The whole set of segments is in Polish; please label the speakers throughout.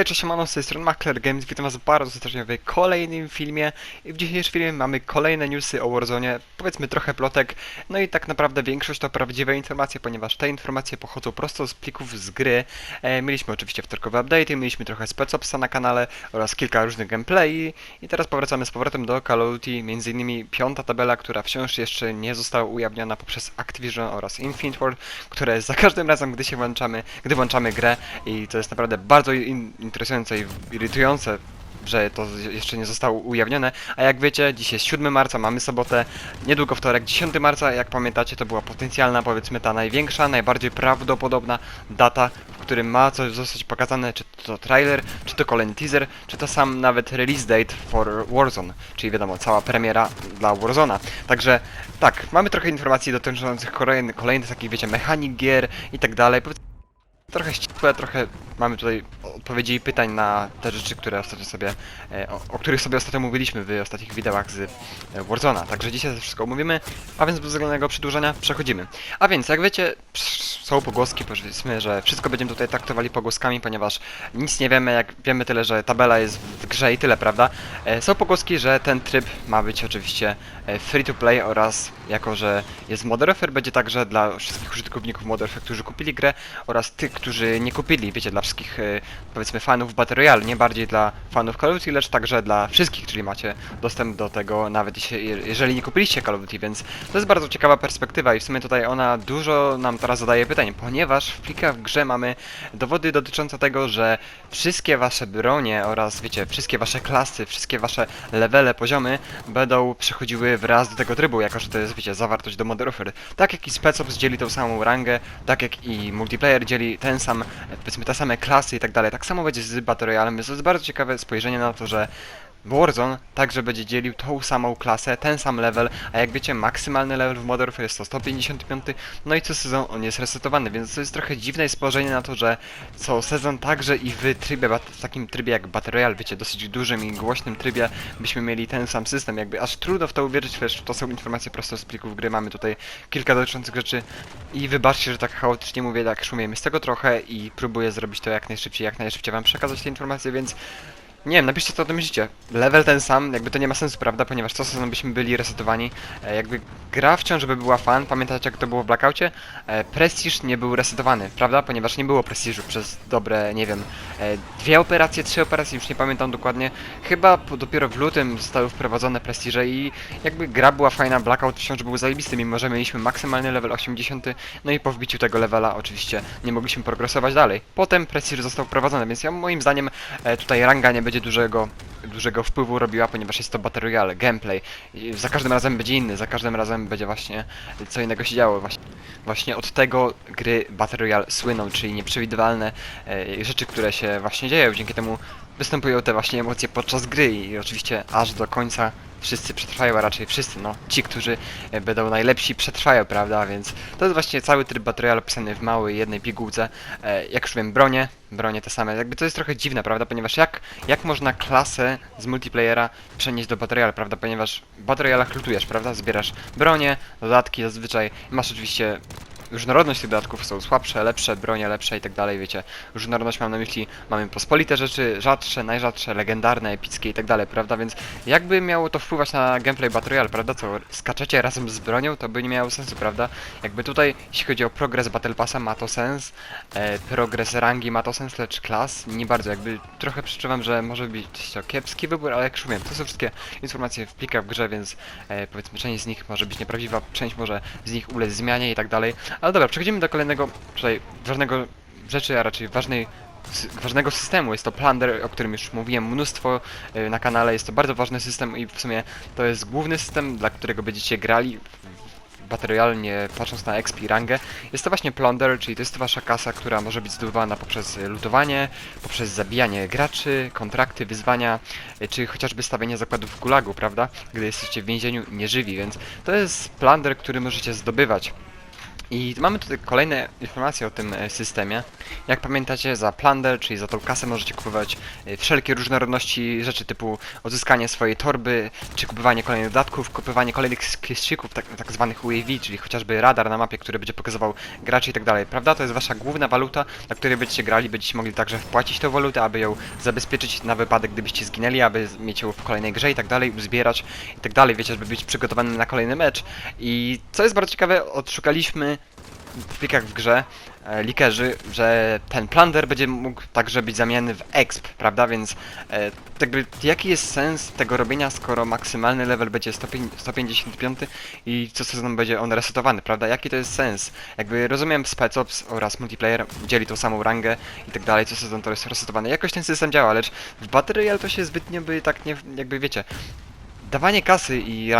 Speaker 1: Hej, cześć, siemano, z tej strony Makler Games, witam was bardzo serdecznie w kolejnym filmie. I w dzisiejszym filmie mamy kolejne newsy o Warzone, powiedzmy trochę plotek, no i tak naprawdę większość to prawdziwe informacje, ponieważ te informacje pochodzą prosto z plików z gry. E, mieliśmy oczywiście wtorkowe update'y, mieliśmy trochę specopsa na kanale oraz kilka różnych gameplay. I teraz powracamy z powrotem do Call of Duty, między innymi piąta tabela, która wciąż jeszcze nie została ujawniona poprzez Activision oraz Infinite World, które za każdym razem, gdy się włączamy, gdy włączamy grę. I to jest naprawdę bardzo interesujące i irytujące, że to jeszcze nie zostało ujawnione. A jak wiecie, dziś jest 7 marca, mamy sobotę, niedługo wtorek, 10 marca, jak pamiętacie, to była potencjalna, powiedzmy ta największa, najbardziej prawdopodobna data, w którym ma coś zostać pokazane, czy to trailer, czy to kolejny teaser, czy to sam nawet release date for Warzone, czyli wiadomo, cała premiera dla Warzona. Także tak, mamy trochę informacji dotyczących kolejnych, kolejnych takich, wiecie, mechanik gier i tak dalej. Trochę ścisłe, trochę mamy tutaj odpowiedzi i pytań na te rzeczy, które ostatnio sobie, e, o, o których sobie ostatnio mówiliśmy w ostatnich widełach z e, Warzona. Także dzisiaj to wszystko omówimy, a więc bez względnego przedłużenia przechodzimy. A więc, jak wiecie, są pogłoski, powiedzmy, że wszystko będziemy tutaj traktowali pogłoskami, ponieważ nic nie wiemy, jak wiemy tyle, że tabela jest w grze i tyle, prawda? E, są pogłoski, że ten tryb ma być oczywiście free to play oraz jako, że jest Modern Warfare, będzie także dla wszystkich użytkowników Modern Warfare, którzy kupili grę oraz tych, którzy nie kupili, wiecie, dla wszystkich e, powiedzmy fanów Battle Royale, nie bardziej dla fanów Call of Duty, lecz także dla wszystkich, czyli macie dostęp do tego nawet jeżeli nie kupiliście Call of Duty, więc to jest bardzo ciekawa perspektywa i w sumie tutaj ona dużo nam teraz zadaje pytań, ponieważ w plikach w grze mamy dowody dotyczące tego, że wszystkie wasze bronie oraz wiecie, wszystkie wasze klasy, wszystkie wasze levele, poziomy będą przechodziły wraz do tego trybu, jako że to jest, wiecie, zawartość do Modern Warfare. Tak jak i SpecOps dzieli tą samą rangę, tak jak i multiplayer dzieli ten sam, powiedzmy te same klasy i tak dalej, tak samo będzie z Battle Royale, więc to jest bardzo ciekawe spojrzenie na to, że Warzone także będzie dzielił tą samą klasę, ten sam level, a jak wiecie, maksymalny level w Modern Warfare jest to 155, no i co sezon on jest resetowany, więc to jest trochę dziwne spojrzenie na to, że co sezon także i w trybie, w takim trybie jak Battle Royale, wiecie, dosyć dużym i głośnym trybie, byśmy mieli ten sam system, jakby aż trudno w to uwierzyć, lecz to są informacje prosto z plików gry, mamy tutaj kilka dotyczących rzeczy i wybaczcie, że tak chaotycznie mówię, tak szumiemy z tego trochę i próbuję zrobić to jak najszybciej, jak najszybciej wam przekazać te informacje, więc nie wiem, napiszcie co o tym myślicie. Level ten sam, jakby to nie ma sensu, prawda? Ponieważ co sezon byśmy byli resetowani. E, jakby gra wciąż by była fan, pamiętacie jak to było w Blackoutie? E, Prestige nie był resetowany, prawda? Ponieważ nie było Prestiżu przez dobre, nie wiem, e, dwie operacje, trzy operacje, już nie pamiętam dokładnie. Chyba po, dopiero w lutym zostały wprowadzone Prestige i jakby gra była fajna, Blackout wciąż był zajebisty, mimo że mieliśmy maksymalny level 80, no i po wbiciu tego levela oczywiście nie mogliśmy progresować dalej. Potem Prestige został wprowadzony, więc ja moim zdaniem e, tutaj ranga nie będzie dużego, dużego wpływu robiła, ponieważ jest to Battle Royale, gameplay. I za każdym razem będzie inny, za każdym razem będzie właśnie co innego się działo. Właśnie, właśnie od tego gry Battle Royale słyną, czyli nieprzewidywalne e, rzeczy, które się właśnie dzieją. Dzięki temu występują te właśnie emocje podczas gry i oczywiście aż do końca wszyscy przetrwają, a raczej wszyscy, no, ci, którzy e, będą najlepsi przetrwają, prawda, więc to jest właśnie cały tryb Battle opisany w małej jednej pigułce, e, jak już wiem, bronie, bronie te same, jakby to jest trochę dziwne, prawda, ponieważ jak, jak można klasę z multiplayera przenieść do Battle prawda, ponieważ w Battle lutujesz, prawda, zbierasz bronie, dodatki zazwyczaj, masz oczywiście różnorodność tych dodatków są słabsze, lepsze, bronie lepsze i tak dalej, wiecie. Różnorodność mam na myśli, mamy pospolite rzeczy, rzadsze, najrzadsze, legendarne, epickie i tak dalej, prawda? Więc jakby miało to wpływać na gameplay Battle Royale, prawda? Co skaczecie razem z bronią, to by nie miało sensu, prawda? Jakby tutaj, jeśli chodzi o progres Battle Passa, ma to sens, e, progres rangi ma to sens, lecz klas nie bardzo, jakby trochę przeczuwam, że może być to kiepski wybór, ale jak już to są wszystkie informacje w plikach w grze, więc e, powiedzmy część z nich może być nieprawdziwa, część może z nich ulec zmianie i tak dalej, ale dobra, przechodzimy do kolejnego, tutaj ważnego rzeczy, a raczej ważnej ważnego systemu. Jest to Plunder, o którym już mówiłem mnóstwo y, na kanale. Jest to bardzo ważny system i w sumie to jest główny system, dla którego będziecie grali w Battle Royale, nie patrząc na XP rangę. Jest to właśnie Plunder, czyli to jest wasza kasa, która może być zdobywana poprzez y, lutowanie, poprzez zabijanie graczy, kontrakty, wyzwania, y, czy chociażby stawianie zakładów w gulagu, prawda? Gdy jesteście w więzieniu nieżywi, więc to jest Plunder, który możecie zdobywać I mamy tutaj kolejne informacje o tym e, systemie. Jak pamiętacie, za plunder, czyli za tą kasę możecie kupować e, wszelkie różnorodności rzeczy typu odzyskanie swojej torby, czy kupowanie kolejnych dodatków, kupowanie kolejnych skillschików, tak, tak zwanych UAV, czyli chociażby radar na mapie, który będzie pokazywał graczy i tak dalej. Prawda? To jest wasza główna waluta, na której będziecie grali, będziecie mogli także wpłacić tą walutę, aby ją zabezpieczyć na wypadek, gdybyście zginęli, aby mieć ją w kolejnej grze i tak dalej, zbierać i tak dalej, wiecie, żeby być przygotowanym na kolejny mecz. I co jest bardzo ciekawe, odszukaliśmy plikach w grze e, likerzy, że ten plunder będzie mógł także być zamieniony w exp, prawda? Więc e, jakby jaki jest sens tego robienia, skoro maksymalny level będzie 105 155 i co sezon będzie on resetowany, prawda? Jaki to jest sens? Jakby rozumiem Spec Ops oraz multiplayer dzieli tą samą rangę i tak dalej, co sezon to jest resetowany. Jakoś ten system działa, lecz w Battle Royale to się zbytnio by tak nie, jakby wiecie, dawanie kasy i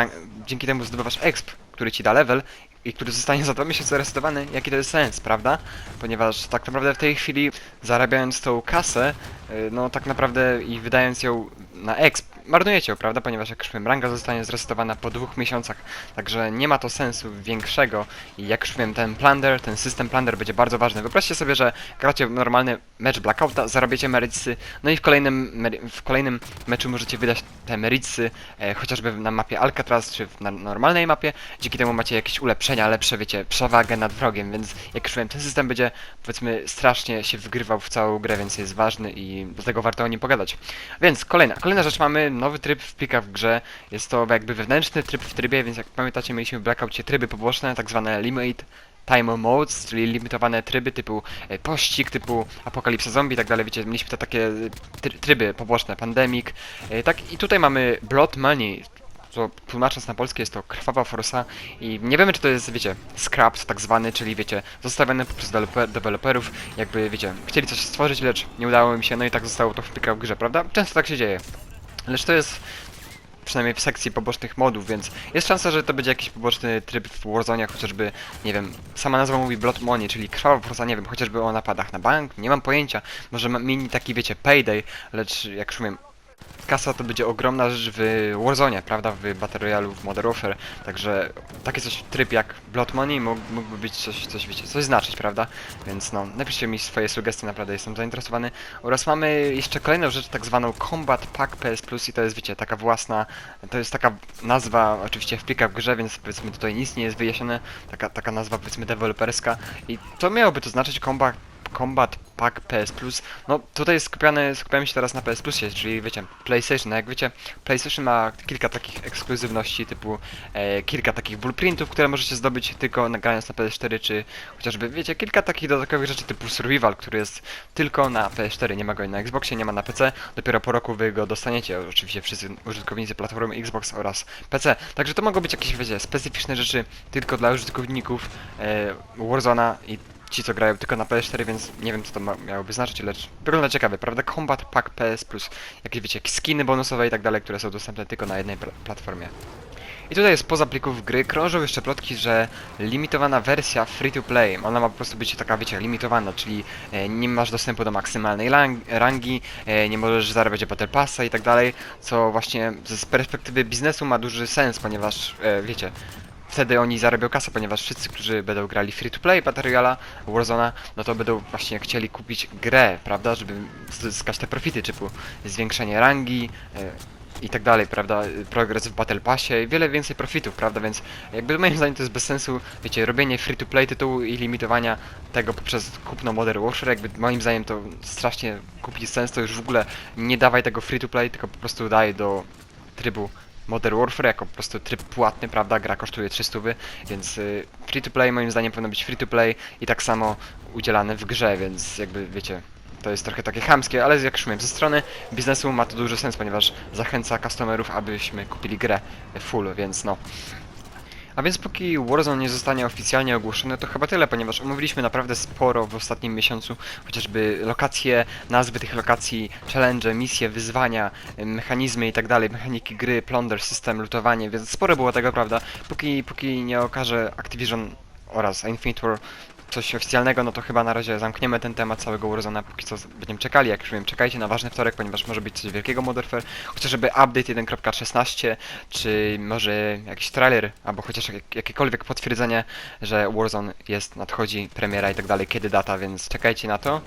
Speaker 1: dzięki temu zdobywasz exp, który ci da level i który zostanie za dwa miesiące resetowany, jaki to jest sens, prawda? Ponieważ tak naprawdę w tej chwili zarabiając tą kasę, y, no tak naprawdę i wydając ją na exp, marnujecie ją, prawda? Ponieważ jak już ranga zostanie zresetowana po dwóch miesiącach, także nie ma to sensu większego i jak już wiem, ten plunder, ten system plunder będzie bardzo ważny. Wyobraźcie sobie, że gracie w normalny mecz Blackouta, zarabiacie meritsy, no i w kolejnym, w kolejnym meczu możecie wydać te meritsy, e, chociażby na mapie Alcatraz, czy na normalnej mapie, dzięki temu macie jakieś ulepszenia, lepsze, wiecie, przewagę nad wrogiem, więc jak już wiem, ten system będzie, powiedzmy, strasznie się wgrywał w całą grę, więc jest ważny i dlatego warto o nim pogadać. Więc kolejna, kolejna rzecz, mamy nowy tryb w plikach w grze, jest to jakby wewnętrzny tryb w trybie, więc jak pamiętacie, mieliśmy w Blackoutie tryby poboczne, tak zwane limit time modes, czyli limitowane tryby typu e, pościg, typu apokalipsa zombie i tak dalej, wiecie, mieliśmy te takie e, try- tryby poboczne, pandemic, e, tak i tutaj mamy blood money, co tłumacząc na polskie jest to krwawa forsa i nie wiemy czy to jest, wiecie, scrapped tak zwany, czyli wiecie, zostawiony przez deweloper, deweloperów, jakby wiecie, chcieli coś stworzyć, lecz nie udało im się, no i tak zostało to w plikach w grze, prawda? Często tak się dzieje. Lecz to jest przynajmniej w sekcji pobocznych modów, więc jest szansa, że to będzie jakiś poboczny tryb w Warzone, chociażby, nie wiem, sama nazwa mówi Blood Money, czyli krwawa forsa, nie wiem, chociażby o napadach na bank, nie mam pojęcia, może mini taki, wiecie, payday, lecz jak już mówię, kasa to będzie ogromna rzecz w Warzone, prawda, w Battle Royale, w Modern Warfare, także taki coś tryb jak Blood Money mógł, mógłby być coś, coś, wiecie, coś znaczyć, prawda, więc no, napiszcie mi swoje sugestie, naprawdę jestem zainteresowany, oraz mamy jeszcze kolejną rzecz, tak zwaną Combat Pack PS Plus i to jest, wiecie, taka własna, to jest taka nazwa, oczywiście w plikach w grze, więc powiedzmy tutaj nic nie jest wyjaśnione, taka, taka nazwa powiedzmy deweloperska. I to miałoby to znaczyć Combat Combat Pack PS Plus. No tutaj skupiamy, skupiamy się teraz na PS Plusie, czyli wiecie, PlayStation. No jak wiecie, PlayStation ma kilka takich ekskluzywności, typu e, kilka takich blueprintów, które możecie zdobyć tylko nagrając na PS4, czy chociażby, wiecie, kilka takich dodatkowych rzeczy typu Survival, który jest tylko na PS4, nie ma go na Xboxie, nie ma na PC. Dopiero po roku wy go dostaniecie, oczywiście wszyscy użytkownicy platformy Xbox oraz PC. Także to mogą być jakieś, wiecie, specyficzne rzeczy tylko dla użytkowników e, Warzona i ci, co grają tylko na PS4, więc nie wiem, co to miałoby znaczyć, lecz wygląda ciekawie, prawda? Combat Pack PS Plus, jakieś, wiecie, skiny bonusowe i tak dalej, które są dostępne tylko na jednej pla- platformie. I tutaj jest poza plików gry, krążą jeszcze plotki, że limitowana wersja free to play, ona ma po prostu być taka, wiecie, limitowana, czyli e, nie masz dostępu do maksymalnej rangi, e, nie możesz zarabiać Battle Passa i tak dalej, co właśnie z z perspektywy biznesu ma duży sens, ponieważ, e, wiecie, wtedy oni zarabią kasę, ponieważ wszyscy, którzy będą grali free to play Battle Royale'a, Warzona, no to będą właśnie chcieli kupić grę, prawda, żeby zyskać te profity, typu zwiększenie rangi e, i tak dalej, prawda, progres w Battle Passie i wiele więcej profitów, prawda, więc jakby moim zdaniem to jest bez sensu, wiecie, robienie free to play tytułu i limitowania tego poprzez kupno Modern Warfare, jakby moim zdaniem to strasznie kupi sens, to już w ogóle nie dawaj tego free to play, tylko po prostu daj do trybu Modern Warfare jako po prostu tryb płatny, prawda? Gra kosztuje 300, więc y, free to play moim zdaniem powinno być free to play i tak samo udzielane w grze, więc jakby wiecie, to jest trochę takie chamskie, ale jak już mówiłem, ze strony biznesu ma to duży sens, ponieważ zachęca customerów, abyśmy kupili grę full, więc no. A więc póki Warzone nie zostanie oficjalnie ogłoszony, to chyba tyle, ponieważ omówiliśmy naprawdę sporo w ostatnim miesiącu, chociażby lokacje, nazwy tych lokacji, challenge, misje, wyzwania, mechanizmy i tak dalej, mechaniki gry, plunder, system, lutowanie, więc sporo było tego, prawda? Póki, póki nie okaże Activision oraz Infinite War coś oficjalnego, no to chyba na razie zamkniemy ten temat całego Warzona, póki co będziemy czekali, jak już wiem, czekajcie na ważny wtorek, ponieważ może być coś wielkiego Modern Warfare, chociażby update 1.16, czy może jakiś trailer, albo chociaż jak, jakiekolwiek potwierdzenie, że Warzone jest, nadchodzi, premiera i tak dalej, kiedy data, więc czekajcie na to.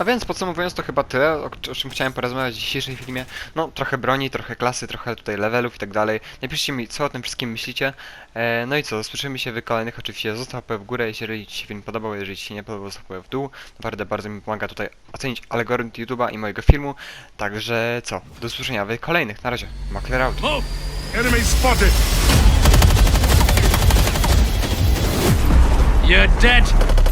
Speaker 1: A więc podsumowując to chyba tyle, o, o czym chciałem porozmawiać w dzisiejszym filmie. No, trochę broni, trochę klasy, trochę tutaj levelów i tak dalej. Napiszcie mi, co o tym wszystkim myślicie. E, no i co, słyszymy się w kolejnych. Oczywiście zostaw łapę w górę, jeżeli Ci się film podobał, jeżeli Ci się nie podobał, zostaw łapę w dół. Naprawdę bardzo mi pomaga tutaj ocenić algorytm YouTube'a i mojego filmu. Także co, do usłyszenia w kolejnych. Na razie, Makler out.
Speaker 2: Move! Enemy spotted!
Speaker 3: You're dead.